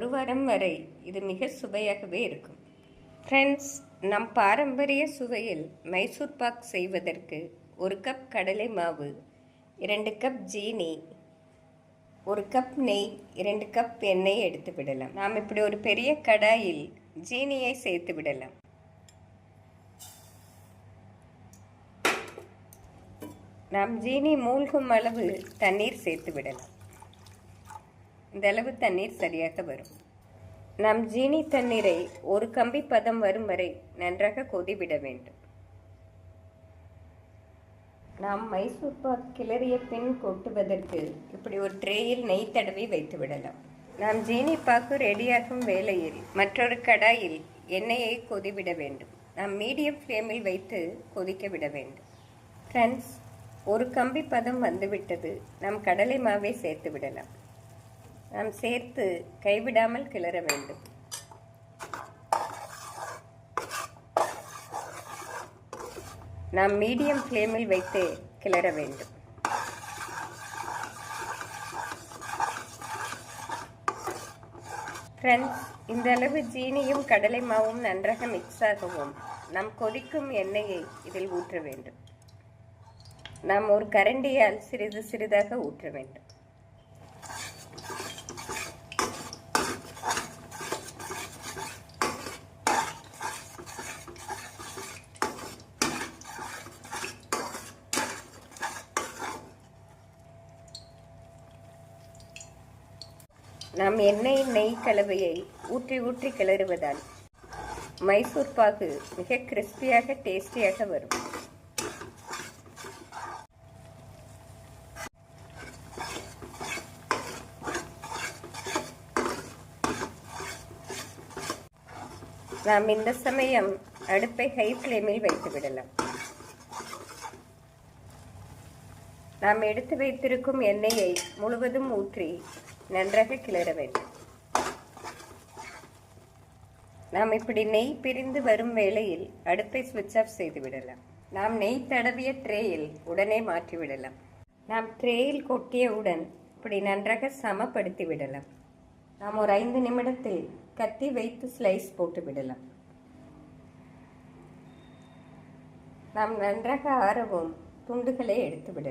ஒரு வாரம் வரை இது மிக சுவையாகவே இருக்கும். ஃப்ரெண்ட்ஸ் நம் பாரம்பரிய சுவையில் மைசூர் பாக் செய்வதற்கு ஒரு கப் கடலை மாவு இரண்டு கப் ஜீனி ஒரு கப் நெய் இரண்டு கப் எண்ணெய் எடுத்து விடலாம். நாம் இப்படி ஒரு பெரிய கடாயில் ஜீனியை சேர்த்து விடலாம். நாம் ஜீனி மூழ்கும் அளவு தண்ணீர் சேர்த்து விடலாம். இந்த அளவு தண்ணீர் சரியாக வரும். நாம் ஜீனி தண்ணீரை ஒரு கம்பி பதம் வரும் வரை நன்றாக கொதிவிட வேண்டும். நாம் மைசூர் பாக் கிளறிய பின் கொட்டுவதற்கு இப்படி ஒரு ட்ரேயில் நெய் தடவி வைத்து விடலாம் நாம் ஜீனி பாக்கு ரெடியாகும் வேளையில் மற்றொரு கடாயில் எண்ணெயை கொதிவிட வேண்டும். நாம் மீடியம் ஃப்ளேமில் வைத்து கொதிக்க விட வேண்டும். ஃப்ரெண்ட்ஸ் ஒரு கம்பி பதம் வந்துவிட்டது. நாம் கடலை மாவை சேர்த்து விடலாம். நாம் சேர்த்து கைவிடாமல் கிளற வேண்டும். நாம் மீடியம் ஃப்ளேமில் வைத்து கிளற வேண்டும். ஃப்ரெண்ட்ஸ் இந்த அளவு ஜீனியும் கடலை மாவும் நன்றாக மிக்ஸ் ஆகவும் நாம் கொதிக்கும் எண்ணெயை இதில் ஊற்ற வேண்டும். நாம் ஒரு கரண்டியால் சிறிது சிறிதாக ஊற்ற வேண்டும். நாம் எண்ணெய் நெய் கலவையை ஊற்றி ஊற்றி கிளறுவதால் மைசூர் பாகு மிக கிறிஸ்பியாக டேஸ்டியாக வரும். நாம் இந்த சமயம் அடுப்பை ஹை ஃப்ளேமில் வைத்து விடலாம். நாம் எடுத்து வைத்திருக்கும் எண்ணெயை முழுவதும் ஊற்றி நன்றாக கிளற வேண்டும். நாம் இப்படி நெய் பிரிந்து வரும் வேளையில் அடுப்பை சுவிட்ச் ஆஃப் செய்து விடலாம். நாம் நெய் தடவிய ட்ரேயில் உடனே மாற்றி விடலாம். நாம் ட்ரேயில் கொட்டியவுடன் இப்படி நன்றாக சமப்படுத்தி விடலாம். நாம் ஒரு ஐந்து நிமிடத்தில் கத்தி வைத்து ஸ்லைஸ் போட்டு விடலாம். நாம் நன்றாக ஆறவும் துண்டுகளை எடுத்து விடலாம்.